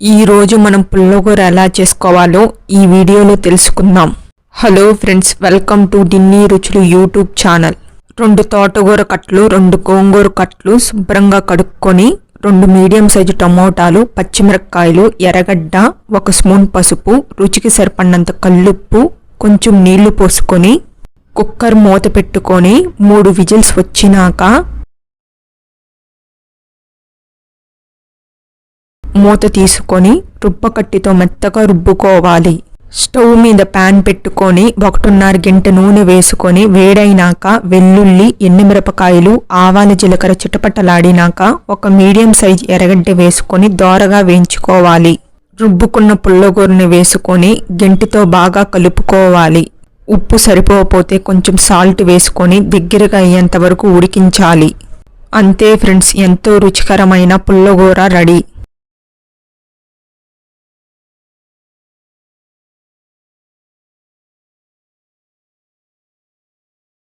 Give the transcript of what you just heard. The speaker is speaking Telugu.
ఈరోజు మనం పుల్లగూర ఎలా చేసుకోవాలో ఈ వీడియోలో తెలుసుకుందాం. Hello friends welcome to Dinni Ruchulu YouTube channel. రెండు తోటకూర కట్లు రెండు గోంగూర కట్లు శుభ్రంగా కడుక్కొని రెండు మీడియం సైజు టమోటాలు పచ్చిమిరపకాయలు ఎర్రగడ్డ ఒక స్పూన్ పసుపు రుచికి సరిపడినంత కల్లుప్పు కొంచెం నీళ్ళు పోసుకొని కుక్కర్ మూత పెట్టుకొని మూడు విజిల్స్ వచ్చినాక మూత తీసుకొని రుబ్బకట్టితో మెత్తగా రుబ్బుకోవాలి. స్టవ్ మీద ప్యాన్ పెట్టుకొని ఒకటిన్నర గంట నూనె వేసుకొని వేడైనాక వెల్లుల్లి ఎండుమిరపకాయలు ఆవాల జీలకర్ర చిటపటలాడినాక ఒక మీడియం సైజ్ ఎర్రగడ్డ వేసుకొని దోరగా వేయించుకోవాలి. రుబ్బుకున్న పుల్లగూరని వేసుకొని గంటితో బాగా కలుపుకోవాలి. ఉప్పు సరిపోకపోతే కొంచెం సాల్ట్ వేసుకొని దగ్గరగా అయ్యేంత వరకు ఉడికించాలి. అంతే ఫ్రెండ్స్ ఎంతో రుచికరమైన పుల్లగూర రెడీ.